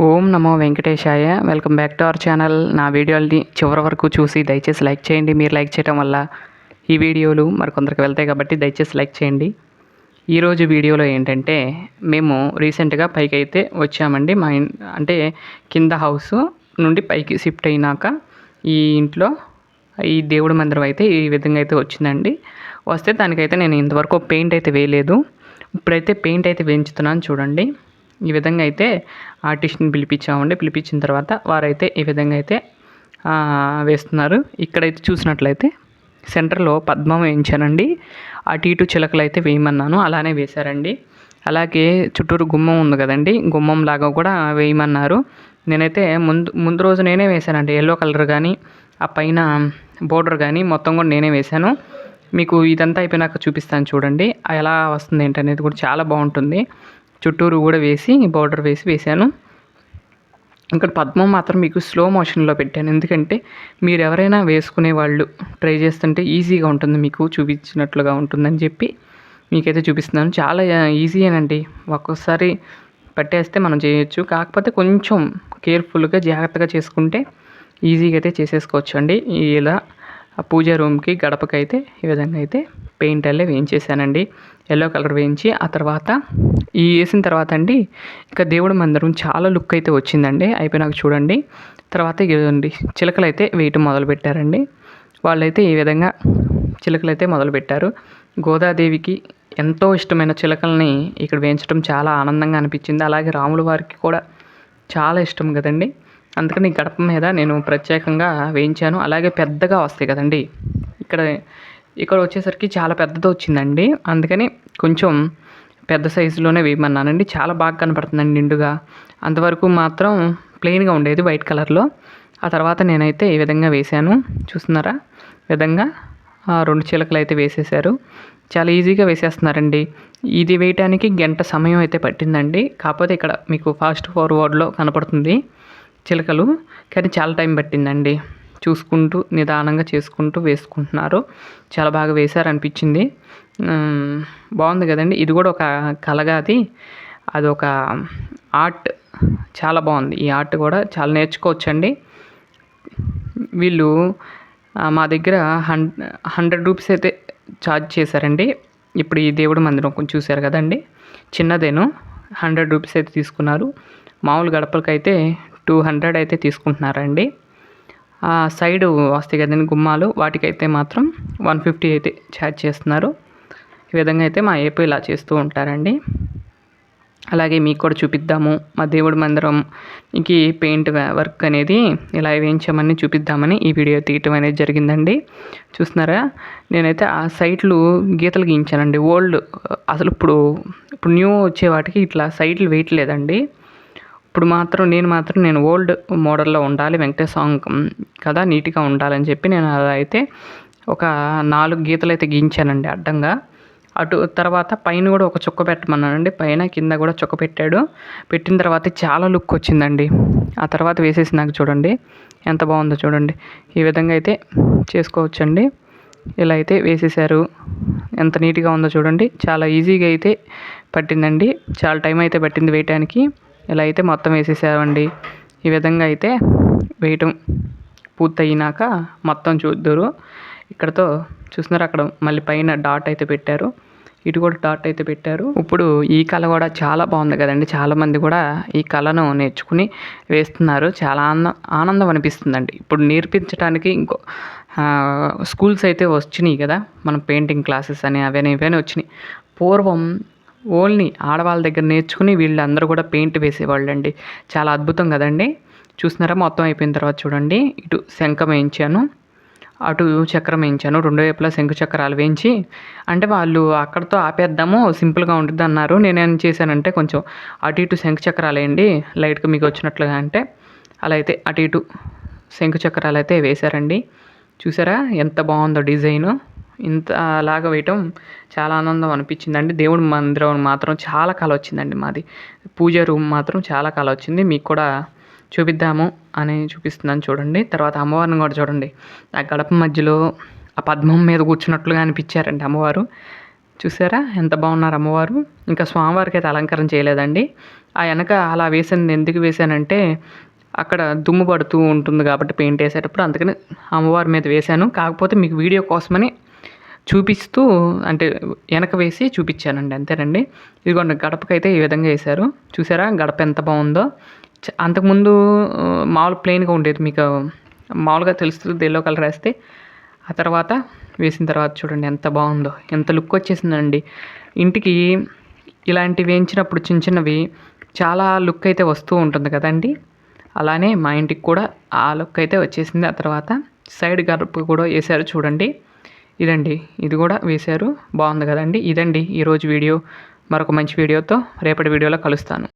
ఓం నమో వెంకటేశాయ. Welcome back to our channel. నా వీడియోని చివరి వరకు చూసి దయచేసి లైక్ చేయండి. మీరు లైక్ చేయడం వల్ల ఈ వీడియోలు మరికొందరికి వెళ్తాయి కాబట్టి దయచేసి లైక్ చేయండి. ఈరోజు వీడియోలో ఏంటంటే మేము రీసెంట్గా పైకి అయితే వచ్చామండి. మా ఇన్ అంటే కింద హౌస్ నుండి పైకి షిఫ్ట్ అయినాక ఈ ఇంట్లో ఈ దేవుడి మందిరం అయితే ఈ విధంగా అయితే వచ్చిందండి. వస్తే దానికైతే నేను ఇంతవరకు పెయింట్ అయితే వేయలేదు. ఇప్పుడైతే పెయింట్ అయితే వేయించుతున్నాను చూడండి. ఈ విధంగా అయితే ఆర్టిస్ట్ని పిలిపించామండి. పిలిపించిన తర్వాత వారైతే ఈ విధంగా అయితే వేస్తున్నారు. ఇక్కడైతే చూసినట్లయితే సెంటర్లో పద్మం వేయించానండి. అటు ఇటు చిలకలు అయితే వేయమన్నాను. అలానే వేశారండి. అలాగే చుట్టూరు గుమ్మం ఉంది కదండి. గుమ్మం లాగా కూడా వేయమన్నారు. నేనైతే ముందు ముందు రోజు నేనే వేశానండి. ఎల్లో కలర్ కానీ ఆ పైన బోర్డర్ కానీ మొత్తం కూడా నేనే వేశాను. మీకు ఇదంతా అయిపోయినాక చూపిస్తాను చూడండి. ఎలా వస్తుంది ఏంటనేది కూడా చాలా బాగుంటుంది. చుట్టూరు కూడా వేసి బోర్డర్ వేసి వేశాను. ఇక్కడ పద్మం మాత్రం మీకు స్లో మోషన్లో పెట్టాను. ఎందుకంటే మీరు ఎవరైనా వేసుకునే వాళ్ళు ట్రై చేస్తుంటే ఈజీగా ఉంటుంది మీకు చూపించినట్లుగా ఉంటుందని చెప్పి మీకైతే చూపిస్తున్నాను. చాలా ఈజీయేనండి ఒక్కోసారి పట్టేస్తే మనం చేయొచ్చు. కాకపోతే కొంచెం కేర్ఫుల్గా జాగ్రత్తగా చేసుకుంటే ఈజీగా అయితే చేసేసుకోవచ్చు అండి ఇలా ఆ పూజ రూమ్కి గడపకి అయితే ఈ విధంగా అయితే పెయింట్ అల్లే వేయించేసానండి ఎల్లో కలర్ వేయించి ఆ తర్వాత ఈ వేసిన తర్వాత అండి ఇంకా దేవుడి మందిరం చాలా లుక్ అయితే వచ్చిందండి. అయిపోయినాక చూడండి. తర్వాత ఇదండి చిలకలు అయితే వేయటం మొదలు పెట్టారండి. వాళ్ళైతే ఈ విధంగా చిలకలు అయితే మొదలుపెట్టారు గోదాదేవికి ఎంతో ఇష్టమైన చిలకల్ని ఇక్కడ వేయించడం చాలా ఆనందంగా అనిపించింది. అలాగే రాముల వారికి కూడా చాలా ఇష్టం కదండి. అందుకని గడప మీద నేను ప్రత్యేకంగా వేయించాను. అలాగే పెద్దగా వస్తాయి కదండి. ఇక్కడ ఇక్కడ వచ్చేసరికి చాలా పెద్దది వచ్చిందండి. అందుకని కొంచెం పెద్ద సైజులోనే వేయమన్నానండి. చాలా బాగా కనపడుతుందండి నిండుగా. అంతవరకు మాత్రం ప్లెయిన్గా ఉండేది వైట్ కలర్లో. ఆ తర్వాత నేనైతే ఈ విధంగా వేశాను. చూస్తున్నారా? విధంగా ఆ రెండు చిలకలు అయితే వేసేసారు చాలా ఈజీగా వేసేస్తున్నారండి. ఇది వేయటానికి గంట సమయం అయితే పట్టిందండి. కాకపోతే ఇక్కడ మీకు ఫాస్ట్ ఫార్వర్డ్లో కనపడుతుంది. చిలకలు కానీ చాలా టైం పట్టిందండి. చూసుకుంటూ నిదానంగా చేసుకుంటూ వేసుకుంటున్నారు. చాలా బాగా వేశారనిపించింది. బాగుంది కదండి. ఇది కూడా ఒక కలగాది అదొక ఆర్ట్. చాలా బాగుంది. ఈ ఆర్ట్ కూడా చాలా నేర్చుకోవచ్చండి. వీళ్ళు మా దగ్గర హన్ హండ్రెడ్ రూపీస్ అయితే ఛార్జ్ చేశారండి. ఇప్పుడు ఈ దేవుడి మందిరం కొంచెం చూశారు కదండి. చిన్నదేను. హండ్రెడ్ రూపీస్ అయితే తీసుకున్నారు. మామూలు గడపలకైతే టూ హండ్రెడ్ అయితే తీసుకుంటున్నారండి. ఆ సైడ్ వస్తాయి కదండి గుమ్మాలు వాటికైతే మాత్రం వన్ ఫిఫ్టీ అయితే ఛార్జ్ చేస్తున్నారు. ఈ విధంగా అయితే మా ఏపీ ఇలా చేస్తూ ఉంటారండి. అలాగే మీకు కూడా చూపిద్దాము. మా దేవుడి మందిరంకి పెయింట్ వర్క్ అనేది ఇలా వేయించామని చూపిద్దామని ఈ వీడియో తీయటం అనేది జరిగిందండి. చూస్తున్నారా? నేనైతే ఆ సైట్లు గీతలు గీయించానండి. ఓల్డ్ అసలు ఇప్పుడు ఇప్పుడు న్యూ వచ్చే వాటికి ఇట్లా సైట్లు వేయట్లేదండి. ఇప్పుడు మాత్రం నేను మాత్రం నేను ఓల్డ్ మోడల్లో ఉండాలి వెంకటేష్ సాంగ్ కదా నీట్గా ఉండాలని చెప్పి నేను అలా అయితే ఒక నాలుగు గీతలు అయితే గీయించానండి అడ్డంగా. అటు తర్వాత పైన కూడా ఒక చుక్క పెట్టమన్నానండి పైన కింద కూడా చుక్క పెట్టాడు. పెట్టిన తర్వాత చాలా లుక్ వచ్చిందండి. ఆ తర్వాత వేసేసి నాకు చూడండి ఎంత బాగుందో చూడండి. ఈ విధంగా అయితే చేసుకోవచ్చండి. ఇలా అయితే వేసేసారు ఎంత నీట్గా ఉందో చూడండి. చాలా ఈజీగా అయితే పట్టిందండి. చాలా టైం అయితే పట్టింది వేయటానికి. ఇలా అయితే మొత్తం వేసేసామండి. ఈ విధంగా అయితే వేయటం పూర్తయినాక మొత్తం చూద్దరు. ఇక్కడతో చూస్తున్నారు అక్కడ మళ్ళీ పైన డాట్ అయితే పెట్టారు. ఇటు కూడా డాట్ అయితే పెట్టారు. ఇప్పుడు ఈ కళ కూడా చాలా బాగుంది కదండి. చాలామంది కూడా ఈ కళను నేర్చుకుని వేస్తున్నారు. చాలా ఆనందం ఆనందం అనిపిస్తుందండి. ఇప్పుడు నేర్పించడానికి ఇంకో స్కూల్స్ అయితే వచ్చినాయి కదా. మనం పెయింటింగ్ క్లాసెస్ అని అవని ఇవని వచ్చినాయి. పూర్వం ఓన్లీ ఆడవాళ్ళ దగ్గర నేర్చుకుని వీళ్ళందరూ కూడా పెయింట్ వేసేవాళ్ళండి. చాలా అద్భుతం కదండి? చూసినారా మొత్తం అయిపోయిన తర్వాత చూడండి. ఇటు శంఖం వేయించాను. అటు చక్రం వేయించాను. రెండు వైపులా శంకు చక్రాలు వేయించి అంటే వాళ్ళు అక్కడతో ఆపేద్దాము సింపుల్గా ఉంటుంది అన్నారు. నేనేం చేశానంటే కొంచెం అటు ఇటు శంకు చక్రాలు వేయండి. లైట్గా మీకు వచ్చినట్లుగా అంటే అలా అయితే అటు ఇటు శంకు చక్రాలు అయితే వేశారండి. చూసారా? ఎంత బాగుందో డిజైను. ఇంత అలాగా వేయటం చాలా ఆనందం అనిపించిందండి. దేవుడి మందిరం మాత్రం చాలా కళ వచ్చిందండి మాది. పూజ రూమ్ మాత్రం చాలా కళ వచ్చింది. మీకు కూడా చూపిద్దాము అని చూపిస్తున్నాను చూడండి. తర్వాత అమ్మవారిని కూడా చూడండి. ఆ గడప మధ్యలో ఆ పద్మం మీద కూర్చున్నట్లుగా అనిపించారండి అమ్మవారు. చూసారా? ఎంత బాగున్నారు అమ్మవారు. ఇంకా స్వామివారికి అయితే అలంకరణ చేయలేదండి. ఆ వెనక అలా వేసింది ఎందుకు వేశానంటే అక్కడ దుమ్ము పడుతూ ఉంటుంది కాబట్టి పెయింట్ వేసేటప్పుడు అందుకని అమ్మవారి మీద వేశాను. కాకపోతే మీకు వీడియో కోసమని చూపిస్తూ అంటే వెనక వేసి చూపించానండి అంతేనండి. ఇదిగోండి గడపకైతే ఈ విధంగా వేశారు. చూసారా గడప ఎంత బాగుందో. చ- అంతకుముందు ఆ, మామూలు ప్లెయిన్గా ఉండేది మీకు మామూలుగా తెలుస్తుంది ఎల్లో కలర్ వేస్తే. ఆ తర్వాత వేసిన తర్వాత చూడండి ఎంత బాగుందో. ఎంత లుక్ వచ్చేసిందండి. ఇంటికి ఇలాంటివి వేయించినప్పుడు చిన్న చిన్నవి చాలా లుక్ అయితే వస్తూ ఉంటుంది కదండి. అలానే మా ఇంటికి కూడా ఆ లుక్ అయితే వచ్చేసింది. ఆ తర్వాత సైడ్ గడప కూడా వేశారు చూడండి. ఇదండి. ఇది కూడా వేశారు. బాగుంది కదండి. ఇదండి ఈరోజు వీడియో. మరొక మంచి వీడియోతో రేపటి వీడియోలో కలుస్తాను.